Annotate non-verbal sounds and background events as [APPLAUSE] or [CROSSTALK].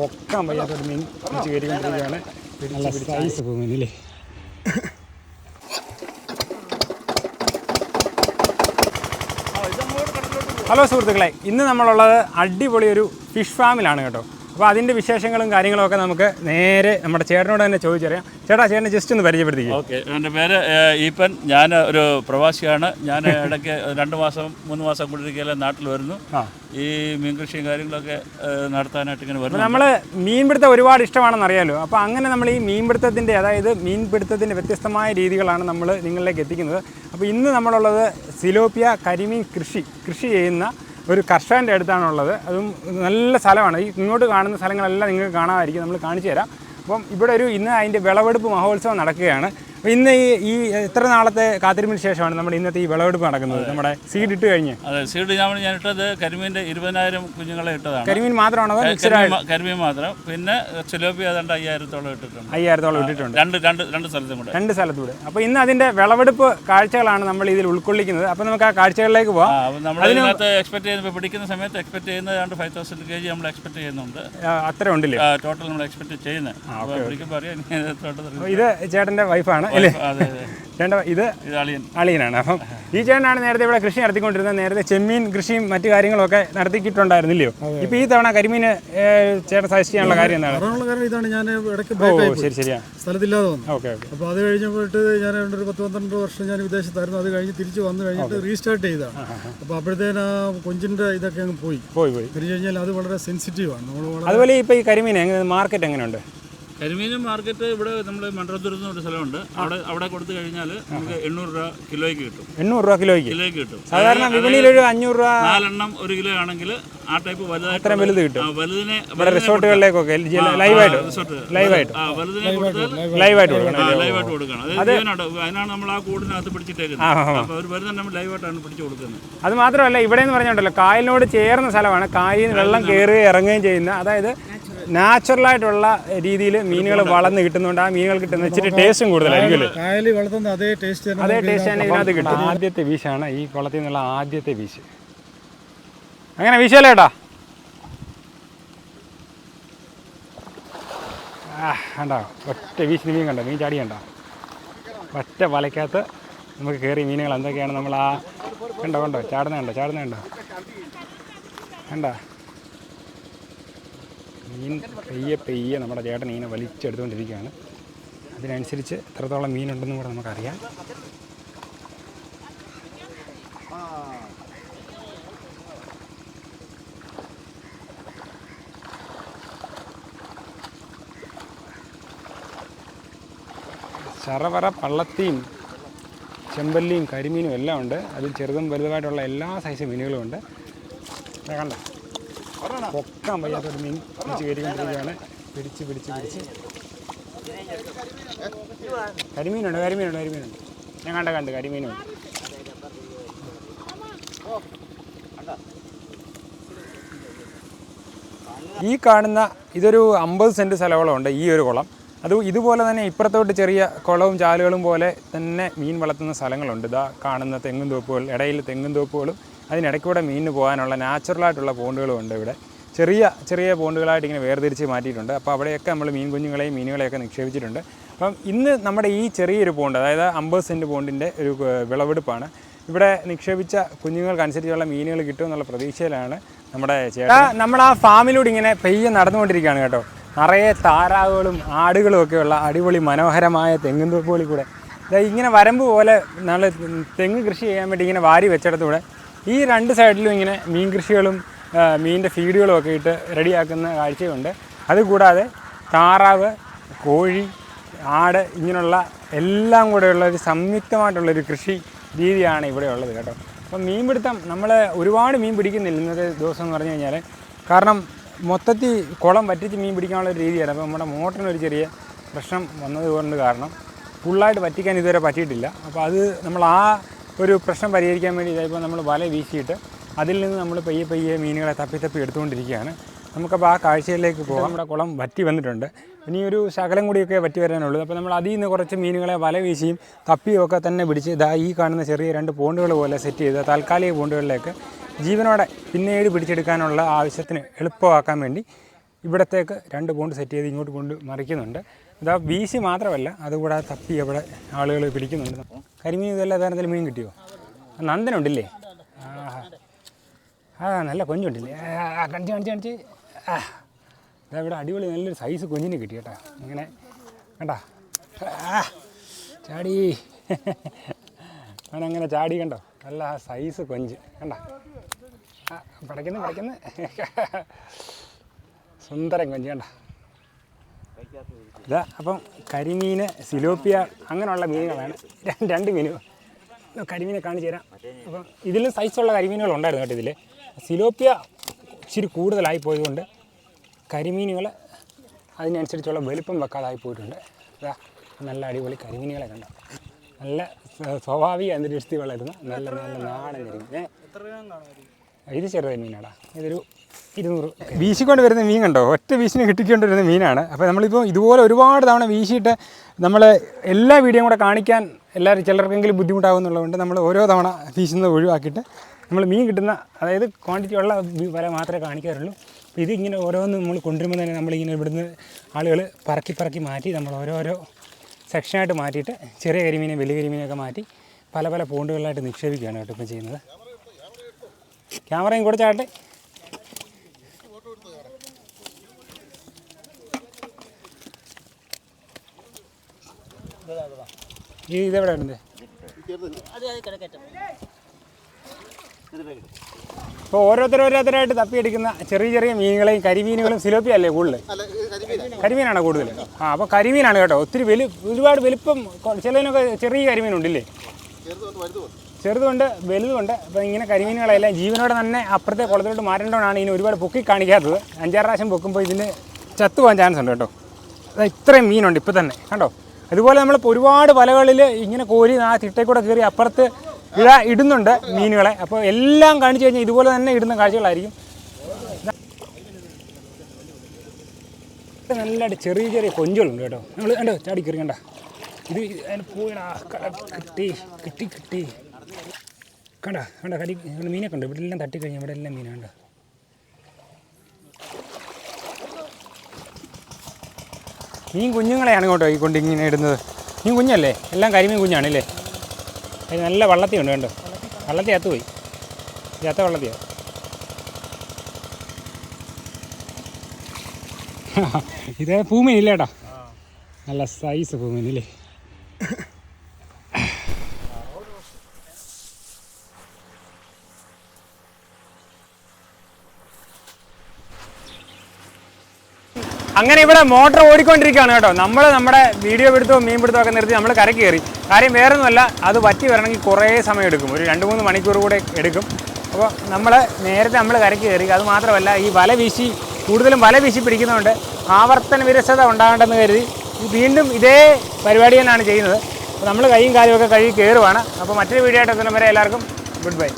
പൊക്കാൻ വയ്യാത്തൊരു മീൻ പിടിച്ച് കയറിക്കൊണ്ടിരിക്കുകയാണ്. നല്ല സൈസ് പോകുന്നില്ലേ ഹലോ സുഹൃത്തുക്കളെ ഇന്ന് നമ്മളുള്ളത് അടിപൊളി ഒരു ഫിഷ് ഫാമിലാണ് കേട്ടോ. അപ്പോൾ അതിന്റെ വിശേഷങ്ങളും കാര്യങ്ങളൊക്കെ നമുക്ക് നേരെ നമ്മുടെ ചേട്ടനോട് തന്നെ ചോദിച്ചറിയാം. ചേട്ടാ ചേട്ടനെ ജസ്റ്റ് ഒന്ന് പരിചയപ്പെടുത്തി ഓക്കെ എന്റെ പേര് ഈപ്പൻ. ഞാൻ ഒരു പ്രവാസിയാണ്. ഞാൻ [LAUGHS] ഇടയ്ക്ക് രണ്ട് മാസം മൂന്ന് മാസം കൂടിയിരിക്കുകയല്ലേ നാട്ടിൽ വരുന്നു. ഈ മീൻ കൃഷിയും കാര്യങ്ങളൊക്കെ നടത്താനായിട്ട് ഇങ്ങനെ വരുന്നു നമ്മൾ മീൻപിടുത്തം ഒരുപാട് ഇഷ്ടമാണെന്ന് അറിയാലോ. അപ്പോൾ അങ്ങനെ നമ്മൾ ഈ മീൻപിടുത്തത്തിന്റെ അതായത് മീൻപിടുത്തത്തിന്റെ വ്യത്യസ്തമായ രീതികളാണ് നമ്മൾ നിങ്ങളിലേക്ക് എത്തിക്കുന്നത്. അപ്പോൾ ഇന്ന് നമ്മളുള്ളത് സിലോപ്പിയ കരിമീൻ കൃഷി കൃഷി ചെയ്യുന്ന ഒരു കർഷകന്റെ അടുത്താണുള്ളത്. അതും നല്ല സ്ഥലമാണ്. ഈ ഇങ്ങോട്ട് കാണുന്ന സ്ഥലങ്ങളെല്ലാം നിങ്ങൾക്ക് കാണാമായിരിക്കും. നമ്മൾ കാണിച്ചു തരാം. അപ്പം ഇവിടെ ഒരു ഇന്ന് അതിന്റെ വിളവെടുപ്പ് മഹോത്സവം നടക്കുകയാണ്. ഇന്ന് ഈ ഈ എത്ര നാളത്തെ കാത്തിരിപ്പിന് ശേഷമാണ് നമ്മുടെ ഇന്നത്തെ ഈ വിളവെടുപ്പ് നടക്കുന്നത്? നമ്മുടെ സീഡ് ഇട്ട് കഴിഞ്ഞ്. അതെ സീഡ് ഞാൻ ഞാൻ ഇട്ടത് കരിമീന്റെ ഇരുപതിനായിരം കുഞ്ഞുങ്ങളെ ഇട്ടതാണ്. കരിമീൻ മാത്രമാണോ കരിമീൻ മാത്രം. പിന്നെ ചിലോപ്പി ഏതാണ്ട് അയ്യായിരത്തോളം ഇട്ടിട്ടുണ്ട്. അയ്യായിരത്തോളം ഇട്ടിട്ടുണ്ട്. രണ്ട് രണ്ട് രണ്ട് സ്ഥലത്തും കൂടെ. രണ്ട് സ്ഥലത്തും കൂടെ അപ്പോൾ ഇന്ന് അതിന്റെ വിളവെടുപ്പ് കാഴ്ചകളാണ് നമ്മൾ ഇതിൽ ഉൾക്കൊള്ളിക്കുന്നത്. അപ്പോൾ നമുക്ക് ആ കാഴ്ചകളിലേക്ക് പോവാം. നമ്മൾ അതിനകത്ത് എക്സ്പെക്ട് ചെയ്യുന്ന പിടിക്കുന്ന സമയത്ത് എക്സ്പെക്ട് ചെയ്യുന്നത് രണ്ട് ഫൈവ് തൗസൻഡ് കെ ജി നമ്മൾ എക്സ്പെക്ട് ചെയ്യുന്നുണ്ട്. അത്ര ഉണ്ടല്ലേ ടോട്ടൽ നമ്മൾ എക്സ്പെക്ട് ചെയ്യുന്നത്. ഇത് ചേട്ടന്റെ വൈഫാണ് അല്ലേ? അതെ അതെ. ചേട്ടന്റെ ഇത് അളിയനാണ്. അപ്പം ഈ ചേട്ടനാണ് നേരത്തെ ഇവിടെ കൃഷി നടത്തിക്കൊണ്ടിരുന്നത്. നേരത്തെ ചെമ്മീൻ കൃഷിയും മറ്റു കാര്യങ്ങളൊക്കെ നടത്തിക്കിട്ടുണ്ടായിരുന്നില്ലയോ? ഇപ്പൊ ഈ തവണ കരിമീന് ചേട്ടൻ സജസ്റ്റ് ചെയ്യാനുള്ള കാര്യം എന്താണ്? ഇതാണ്. ഞാൻ ഇടയ്ക്ക്. ശരി ശരിയാ. സ്ഥലത്തില്ലാതെ വന്നു. Okay okay. അപ്പോൾ അത് കഴിഞ്ഞപ്പോട്ട് ഞാൻ ഒരു പത്ത് പന്ത്രണ്ട് വർഷം ഞാൻ വിദേശത്തായിരുന്നു. അത് കഴിഞ്ഞ് തിരിച്ചു വന്നു കഴിഞ്ഞിട്ട് റീസ്റ്റാർട്ട് ചെയ്തതാണ്. അപ്പോൾ അപ്പോഴത്തേന് ആ കൊഞ്ചിന്റെ ഇതൊക്കെ അങ്ങ് പോയി. പോയി പോയി. തിരിച്ചു കഴിഞ്ഞാൽ അത് വളരെ സെൻസിറ്റീവാണ് ആണ്. അതുപോലെ ഇപ്പോൾ ഈ കരിമീൻ എങ്ങനെ മാർക്കറ്റ് എങ്ങനെയുണ്ട്? കരിമീൻ മാർക്കറ്റ് ഇവിടെ നമ്മൾ മണ്ഡലത്തുരുന്ന ഒരു സ്ഥലമുണ്ട്. അവിടെ അവിടെ കൊടുത്തു കഴിഞ്ഞാൽ നമുക്ക് എണ്ണൂറ് രൂപ കിലോയ്ക്ക് കിട്ടും. എണ്ണൂറ് രൂപ കിലോയ്ക്ക്? കിലോയ്ക്ക് കിട്ടും. സാധാരണ വിപണിയിൽ ഒരു അഞ്ഞൂറ് രൂപ നാലെണ്ണം ഒരു കിലോ ആണെങ്കിൽ ആ ടൈപ്പ് വലുതായിട്ട് വലുത് കിട്ടും. ആ, വലുതിനെ ഇവിടെ റിസോർട്ടുകളിലേക്കൊക്കെ ലൈവായിട്ട്. റിസോർട്ട്. ലൈവായിട്ട്. ആ വലുതിനെ കൊടുത്താൽ ലൈവായിട്ട് ലൈവായിട്ട് കൊടുക്കണം. അതിനാണ് നമ്മൾ ആ കൂടിനകത്ത് പിടിച്ചിട്ടേക്കുന്നത്. അപ്പോൾ അവർ വരുന്ന നമ്മൾ ലൈവായിട്ടാണ് പിടിച്ചു കൊടുക്കുന്നത്. അത് മാത്രമല്ല ഇവിടെ എന്ന് പറഞ്ഞിട്ടുണ്ടല്ലോ കായലിനോട് ചേർന്ന സ്ഥലമാണ്. കായലിൽ വെള്ളം കയറുകയും ഇറങ്ങുകയും ചെയ്യുന്ന അതായത് നാച്ചുറലായിട്ടുള്ള രീതിയിൽ മീനുകൾ വളർന്ന് കിട്ടുന്നുണ്ട്. ആ മീനുകൾ കിട്ടുന്ന ഇച്ചിരി ടേസ്റ്റും കൂടുതലായിരിക്കും അല്ലേ? കായലിൽ വളർത്തുന്ന അതേ ടേസ്റ്റ് അതേ ടേസ്റ്റ് തന്നെ ഇതിനകത്ത് കിട്ടും. ആദ്യത്തെ വീശാണ് ഈ കുളത്തിൽ നിന്നുള്ള ആദ്യത്തെ വീശ്. അങ്ങനെ വീശല്ലേ ആ കണ്ടോ? ഒറ്റ വീശിന് മീൻ കണ്ടോ? മീൻ ചാടി കണ്ടോ? ഒറ്റ വലയ്ക്കകത്ത് നമുക്ക് കയറി മീനുകൾ എന്തൊക്കെയാണ് നമ്മൾ ആ കണ്ടോ കണ്ടോ? ചാടുന്ന കണ്ടോ? ചാടുന്ന കണ്ടോ? കണ്ടോ? മീൻ പെയ്യെ പെയ്യെ നമ്മുടെ ചേട്ടൻ ഇങ്ങനെ വലിച്ചെടുത്തുകൊണ്ടിരിക്കുകയാണ്. അതിനനുസരിച്ച് എത്രത്തോളം മീനുണ്ടെന്നും കൂടെ നമുക്കറിയാം. ചറവറ പള്ളത്തിയും ചെമ്പല്ലിയും കരിമീനും എല്ലാം ഉണ്ട്. അതിൽ ചെറുതും വലുതുമായിട്ടുള്ള എല്ലാ സൈസ് മീനുകളും ഉണ്ട്. കണ്ടോ? പൊക്കാൻ വയ്യാത്തൊരു മീൻ പിടിച്ച് കയറിക്കൊണ്ടിരിക്കുകയാണ് പിടിച്ച് പിടിച്ച് പിടിച്ച്. കരിമീനുണ്ട് കരിമീനുണ്ട് കരിമീനുണ്ട്. ഞാൻ കണ്ട കണ്ട് കരിമീനുണ്ട്. ഈ കാണുന്ന ഇതൊരു അമ്പത് സെന്റ് സ്ഥലവളമുണ്ട് ഈ ഒരു കുളം. അത് ഇതുപോലെ തന്നെ ഇപ്പുറത്തോട്ട് ചെറിയ കുളവും ചാലുകളും പോലെ തന്നെ മീൻ വളർത്തുന്ന സ്ഥലങ്ങളുണ്ട്. ഇതാ കാണുന്ന തെങ്ങും തോപ്പുകൾ ഇടയിൽ തെങ്ങും തോപ്പുകളും അതിനിടയ്ക്കൂടെ മീനിന് പോകാനുള്ള നാച്ചുറലായിട്ടുള്ള പോണ്ടുകളും ഉണ്ട് ഇവിടെ. ചെറിയ ചെറിയ പോണ്ടുകളായിട്ട് ഇങ്ങനെ വേർതിരിച്ച് മാറ്റിയിട്ടുണ്ട്. അപ്പോൾ അവിടെയൊക്കെ നമ്മൾ മീൻ കുഞ്ഞുങ്ങളെയും മീനുകളെയൊക്കെ നിക്ഷേപിച്ചിട്ടുണ്ട്. അപ്പം ഇന്ന് നമ്മുടെ ഈ ചെറിയൊരു പോണ്ട് അതായത് അമ്പത് സെന്റ് പോണ്ടിന്റെ ഒരു വിളവെടുപ്പാണ്. ഇവിടെ നിക്ഷേപിച്ച കുഞ്ഞുങ്ങൾക്കനുസരിച്ചുള്ള മീനുകൾ കിട്ടുമെന്നുള്ള പ്രതീക്ഷയിലാണ് നമ്മുടെ ചേട്ടാ നമ്മൾ ആ ഫാമിലൂടെ ഇങ്ങനെ പെയ്യെ നടന്നുകൊണ്ടിരിക്കുകയാണ് കേട്ടോ. നിറയെ താരാവുകളും ആടുകളും ഒക്കെയുള്ള അടിപൊളി മനോഹരമായ തെങ്ങും തോപ്പുകളിൽ കൂടെ. ഇങ്ങനെ വരമ്പ് പോലെ നമ്മൾ തെങ്ങ് കൃഷി ചെയ്യാൻ വേണ്ടി ഇങ്ങനെ വാരി വെച്ചിടത്തൂടെ. ഈ രണ്ട് സൈഡിലും ഇങ്ങനെ മീൻ കൃഷികളും മീനിന്റെ ഫീഡുകളും ഒക്കെ ഇട്ട് റെഡിയാക്കുന്ന കാഴ്ചയുണ്ട്. അതുകൂടാതെ താറാവ് കോഴി ആട് ഇങ്ങനെയുള്ള എല്ലാം കൂടെയുള്ള ഒരു സംയുക്തമായിട്ടുള്ളൊരു കൃഷി രീതിയാണ് ഇവിടെ ഉള്ളത് കേട്ടോ. അപ്പം മീൻപിടുത്തം നമ്മൾ ഒരുപാട് മീൻ പിടിക്കുന്നില്ല ഇന്നത്തെ ദിവസം എന്ന് പറഞ്ഞു കഴിഞ്ഞാൽ കാരണം മൊത്തത്തിൽ കുളം വറ്റിച്ച് മീൻ പിടിക്കാനുള്ള ഒരു രീതിയാണ്. അപ്പോൾ നമ്മുടെ മോട്ടറിനൊരു ചെറിയ പ്രശ്നം വന്നതുകൊണ്ട് കാരണം ഫുള്ളായിട്ട് വറ്റിക്കാൻ ഇതുവരെ പറ്റിയിട്ടില്ല. അപ്പോൾ അത് നമ്മൾ ആ ഒരു പ്രശ്നം പരിഹരിക്കാൻ വേണ്ടി ഇതായപ്പോൾ നമ്മൾ വല വീശിയിട്ട് അതിൽ നിന്ന് നമ്മൾ പയ്യെ പയ്യെ മീനുകളെ തപ്പി തപ്പി എടുത്തുകൊണ്ടിരിക്കുകയാണ്. നമുക്കപ്പോൾ ആ കാഴ്ചയിലേക്ക് പോകാം നമ്മുടെ കുളം വറ്റി വന്നിട്ടുണ്ട്. ഇനി ഒരു ശകലം കൂടിയൊക്കെ വറ്റി വരാനുള്ളൂ. അപ്പോൾ നമ്മൾ അതിൽ നിന്ന് കുറച്ച് മീനുകളെ വല വീശിയും തപ്പിയും ഒക്കെ തന്നെ പിടിച്ച് ഇതാ ഈ കാണുന്ന ചെറിയ രണ്ട് പോണ്ടുകൾ പോലെ സെറ്റ് ചെയ്ത് താൽക്കാലിക പോണ്ടുകളിലേക്ക് ജീവനോടെ പിന്നീട് പിടിച്ചെടുക്കാനുള്ള ആവശ്യത്തിന് എളുപ്പമാക്കാൻ വേണ്ടി ഇവിടത്തേക്ക് രണ്ട് പോണ്ട് സെറ്റ് ചെയ്ത് ഇങ്ങോട്ട് കൊണ്ട് മറിക്കുന്നുണ്ട്. ഇതാ വീശി മാത്രമല്ല അതുകൂടെ തപ്പി അവിടെ ആളുകൾ പിടിക്കുന്നുണ്ട്. കരിമീൻ ഇതെല്ലാം തരത്തിൽ മീൻ കിട്ടിയോ? നന്ദനുണ്ടല്ലേ? ആ നല്ല കൊഞ്ചുണ്ടല്ലേ? ആ കണിച്ച് കണിച്ച് കണിച്ച്. ആ. ഇതാ ഇവിടെ അടിപൊളി നല്ലൊരു സൈസ് കൊഞ്ചിന് കിട്ടി കേട്ടോ. ഇങ്ങനെ കണ്ടാ? ചാടി. അങ്ങനെ ചാടി കണ്ടോ? നല്ല സൈസ് കൊഞ്ച്. കണ്ട? പടയ്ക്കുന്നു പടയ്ക്കുന്നു. [LAUGHS] സുന്ദരം കൊഞ്ച് കണ്ട? ഇതാ അപ്പം കരിമീന് സിലോപ്പിയ അങ്ങനെയുള്ള മീനുകളാണ്. രണ്ട് രണ്ട് മീനുകൾ കരിമീനെ കാണിച്ചു തരാം. അപ്പം ഇതിലും സൈസുള്ള കരിമീനുകൾ ഉണ്ടായിരുന്നു കേട്ടോ ഇതിൽ സിലോപ്പിയ ഇച്ചിരി കൂടുതലായി പോയതുകൊണ്ട് കരിമീനുകൾ അതിനനുസരിച്ചുള്ള വലുപ്പം വെക്കാതായി പോയിട്ടുണ്ട്. അതാ നല്ല അടിപൊളി കരിമീനുകളെ കണ്ടോ? നല്ല സ്വാഭാവിക അന്തരീക്ഷത്തിൽ വളരുന്ന നല്ല നല്ല നാടൻ കരിമീൻ? ഇത് ചെറുതൻ മീനാടാ. ഇതൊരു ഇരുന്നൂറ്. വീശിക്കൊണ്ട് വരുന്ന മീൻ കണ്ടോ? ഒറ്റ വീശിന് കിട്ടിക്കൊണ്ട് വരുന്ന മീനാണ്. അപ്പോൾ നമ്മളിപ്പോൾ ഇതുപോലെ ഒരുപാട് തവണ വീശിയിട്ട് നമ്മൾ എല്ലാ വീഡിയോയും കൂടെ കാണിക്കാൻ എല്ലാവരും ചിലർക്കെങ്കിലും ബുദ്ധിമുട്ടാകുന്നുള്ളതുകൊണ്ട് നമ്മൾ ഓരോ തവണ വീശുന്നത് ഒഴിവാക്കിയിട്ട് നമ്മൾ മീൻ കിട്ടുന്ന അതായത് ക്വാണ്ടിറ്റി ഉള്ള വില മാത്രമേ കാണിക്കാറുള്ളൂ. അപ്പോൾ ഇതിങ്ങനെ ഓരോന്ന് നമ്മൾ കൊണ്ടുവരുമ്പോൾ തന്നെ നമ്മളിങ്ങനെ ഇവിടുന്ന് ആളുകൾ പറക്കി പറക്കി മാറ്റി നമ്മൾ ഓരോരോ സെക്ഷനായിട്ട് മാറ്റിയിട്ട് ചെറിയ കരിമീനെ വലിയ കരിമീനെയൊക്കെ മാറ്റി പല പല പോണ്ടുകളിലായിട്ട് നിക്ഷേപിക്കുകയാണ് കേട്ടോ ഇപ്പം ചെയ്യുന്നത്. ക്യാമറയും കൂടെ ചാട്ടെ ഈ ഇതെവിടെ ഉണ്ട് ഓരോരുത്തർ ഓരോരുത്തരായിട്ട് തപ്പിയെടുക്കുന്ന ചെറിയ ചെറിയ മീനുകളെയും കരിമീനുകളും സിലോപ്പി അല്ലേ കൂടുതൽ കരിമീനാണ് കൂടുതൽ ആ അപ്പോൾ കരിമീനാണ് കേട്ടോ. ഒത്തിരി വലു ഒരുപാട് വലുപ്പം ചിലതിനൊക്കെ ചെറിയ കരിമീനുണ്ടല്ലേ? ചെറുതുകൊണ്ട് വലുതുണ്ട്. അപ്പോൾ ഇങ്ങനെ കരിമീനുകളെല്ലാം ജീവനോടെ തന്നെ അപ്പുറത്തെ കുളത്തിലോട്ട് മാറ്റേണ്ടതാണ് ഇതിന് ഒരുപാട് പൊക്കി കാണിക്കാത്തത്. അഞ്ചാറ് പ്രാവശ്യം പൊക്കുമ്പോൾ ഇതിന് ചത്തു പോകാൻ ചാൻസ് ഉണ്ട് കേട്ടോ. ഇത്രയും മീനുണ്ട് ഇപ്പോൾ തന്നെ. കണ്ടോ? അതുപോലെ നമ്മൾ ഒരുപാട് വലകളിൽ ഇങ്ങനെ കോരി ആ തിട്ടയിൽ കയറി അപ്പുറത്ത് ഇഴ ഇടുന്നുണ്ട് മീനുകളെ. അപ്പോൾ എല്ലാം കാണിച്ചു കഴിഞ്ഞാൽ ഇതുപോലെ തന്നെ ഇടുന്ന കാഴ്ചകളായിരിക്കും. നല്ല ചെറിയ ചെറിയ കൊഞ്ചുകളുണ്ട് കേട്ടോ. നമ്മൾ കണ്ടോ? ചാടി കയറി കണ്ട? ഇത് അതിന് പോയിടാ കിട്ടി കിട്ടി കിട്ടി. കണ്ട? കണ്ട? കടി മീനൊക്കെ ഉണ്ട്. ഇവിടെ എല്ലാം തട്ടിക്കഴിഞ്ഞാൽ ഇവിടെ എല്ലാം മീനുണ്ട് മീൻ കുഞ്ഞുങ്ങളെയാണ് കേട്ടോ ഈ കൊണ്ട് ഇങ്ങനെ ഇടുന്നത്. മീൻ കുഞ്ഞല്ലേ? എല്ലാം കരിമീൻ കുഞ്ഞാണല്ലേ? അതിന് നല്ല വള്ളത്തിയുണ്ട് കണ്ടോ? വള്ളത്തി അകത്ത് പോയി. ചത്ത വള്ളത്തിയാ. [LAUGHS] ഇത് ഭൂമിയില്ലേട്ടാ നല്ല സൈസ് പൂമീൻ അങ്ങനെ ഇവിടെ മോട്ടർ ഓടിക്കൊണ്ടിരിക്കുകയാണ് കേട്ടോ. നമ്മൾ നമ്മുടെ വീഡിയോ പിടുത്തവും മീൻ പിടുത്തവും ഒക്കെ നിർത്തി നമ്മൾ കരക്ക് കയറി. കാര്യം വേറൊന്നുമല്ല അത് വറ്റി വരണമെങ്കിൽ കുറേ സമയം എടുക്കും. ഒരു രണ്ട് മൂന്ന് മണിക്കൂർ കൂടെ എടുക്കും. അപ്പോൾ നമ്മൾ നേരത്തെ നമ്മൾ കരക്ക് കയറി. അത് മാത്രമല്ല ഈ വല വീശി കൂടുതലും വല വീശി പിടിക്കുന്നതുകൊണ്ട് ആവർത്തന വിരസത ഉണ്ടാകേണ്ടെന്ന് കരുതി വീണ്ടും ഇതേ പരിപാടി തന്നെയാണ് ചെയ്യുന്നത്. അപ്പോൾ നമ്മൾ കൈയും കാര്യമൊക്കെ കഴുകി കയറുവാണ്. അപ്പോൾ മറ്റൊരു വീഡിയോ ആയിട്ട് എത്തുന്നവരെ എല്ലാവർക്കും ഗുഡ് ബൈ.